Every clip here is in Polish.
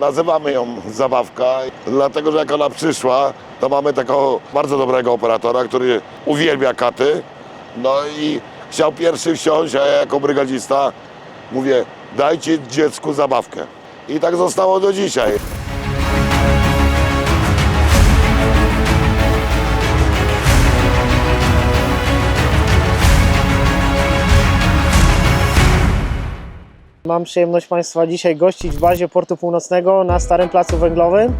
Nazywamy ją zabawka, dlatego że jak ona przyszła, to mamy takiego bardzo dobrego operatora, który uwielbia katy. No i chciał pierwszy wsiąść, a ja jako brygadzista mówię, dajcie dziecku zabawkę. I tak zostało do dzisiaj. Mam przyjemność Państwa dzisiaj gościć w bazie Portu Północnego na Starym Placu Węglowym.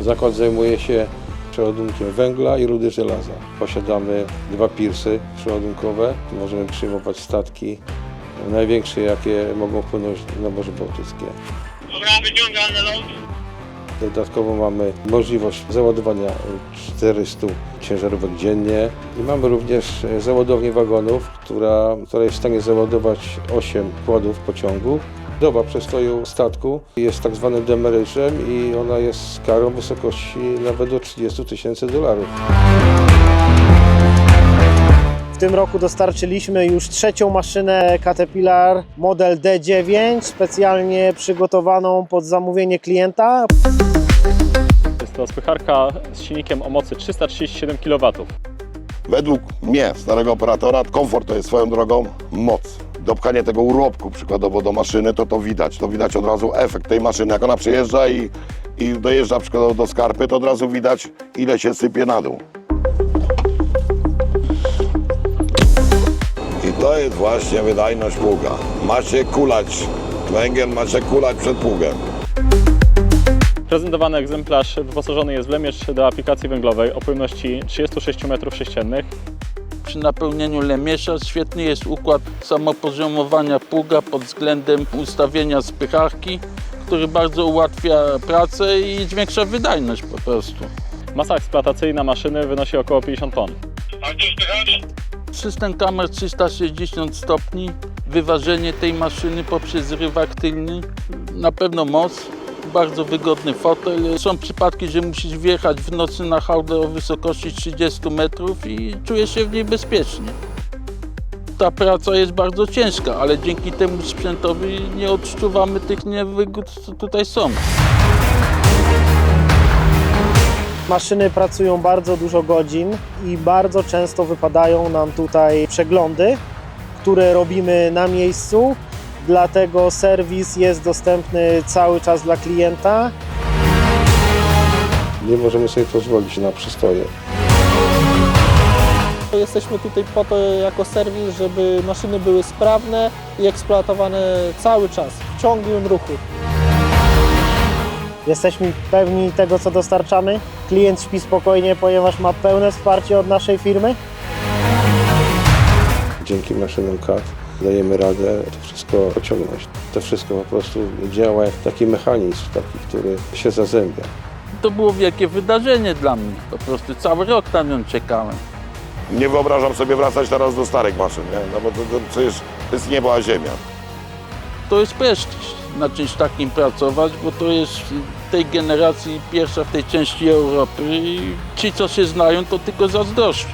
Zakład zajmuje się przeładunkiem węgla i rudy żelaza. Posiadamy dwa pirsy przeładunkowe. Możemy przyjmować statki największe, jakie mogą płynąć na Morze Bałtyckie. Dobra, wyciągamy ląd. Dodatkowo mamy możliwość załadowania 400 ciężarówek dziennie i mamy również załadownię wagonów, która, która jest w stanie załadować 8 kładów pociągu. Doba przestoju statku jest tak zwanym demerage'em i ona jest karą w wysokości nawet do 30 tysięcy dolarów. W tym roku dostarczyliśmy już trzecią maszynę Caterpillar model D9, specjalnie przygotowaną pod zamówienie klienta. To spycharka z silnikiem o mocy 337 kW. Według mnie, starego operatora, komfort to jest swoją drogą moc. Dopchanie tego urobku przykładowo do maszyny, to to widać. To widać od razu efekt tej maszyny. Jak ona przyjeżdża i, i dojeżdża przykładowo do skarpy, to od razu widać, ile się sypie na dół. I to jest właśnie wydajność pługa. Ma się kulać węgiel, ma się kulać przed pługiem. Prezentowany egzemplarz wyposażony jest w lemierz do aplikacji węglowej o pojemności 36 m3. Przy napełnieniu lemiesza świetny jest układ samopoziomowania pługa pod względem ustawienia spycharki, który bardzo ułatwia pracę i zwiększa wydajność po prostu. Masa eksploatacyjna maszyny wynosi około 50 ton. A gdzie spychasz? System kamer 360 stopni, wyważenie tej maszyny poprzez rywak tylny, na pewno moc, bardzo wygodny fotel. Są przypadki, że musisz wjechać w nocy na hałdę o wysokości 30 metrów i czujesz się w niej bezpiecznie. Ta praca jest bardzo ciężka, ale dzięki temu sprzętowi nie odczuwamy tych niewygód, co tutaj są. Maszyny pracują bardzo dużo godzin i bardzo często wypadają nam tutaj przeglądy, które robimy na miejscu. Dlatego serwis jest dostępny cały czas dla klienta. Nie możemy sobie pozwolić na przystoje. Jesteśmy tutaj po to jako serwis, żeby maszyny były sprawne i eksploatowane cały czas, w ciągłym ruchu. Jesteśmy pewni tego, co dostarczamy. Klient śpi spokojnie, ponieważ ma pełne wsparcie od naszej firmy. Dzięki maszynom CAT dajemy radę to wszystko ociągnąć. To wszystko po prostu działa jak taki mechanizm, taki, który się zazębia. To było wielkie wydarzenie dla mnie. Po prostu cały rok na nią czekałem. Nie wyobrażam sobie wracać teraz do starych maszyn, nie? No bo to, to przecież to jest niebo a ziemia. to jest prestiż na czymś takim pracować, bo to jest w tej generacji pierwsza w tej części Europy i ci, co się znają, to tylko zazdroszczą.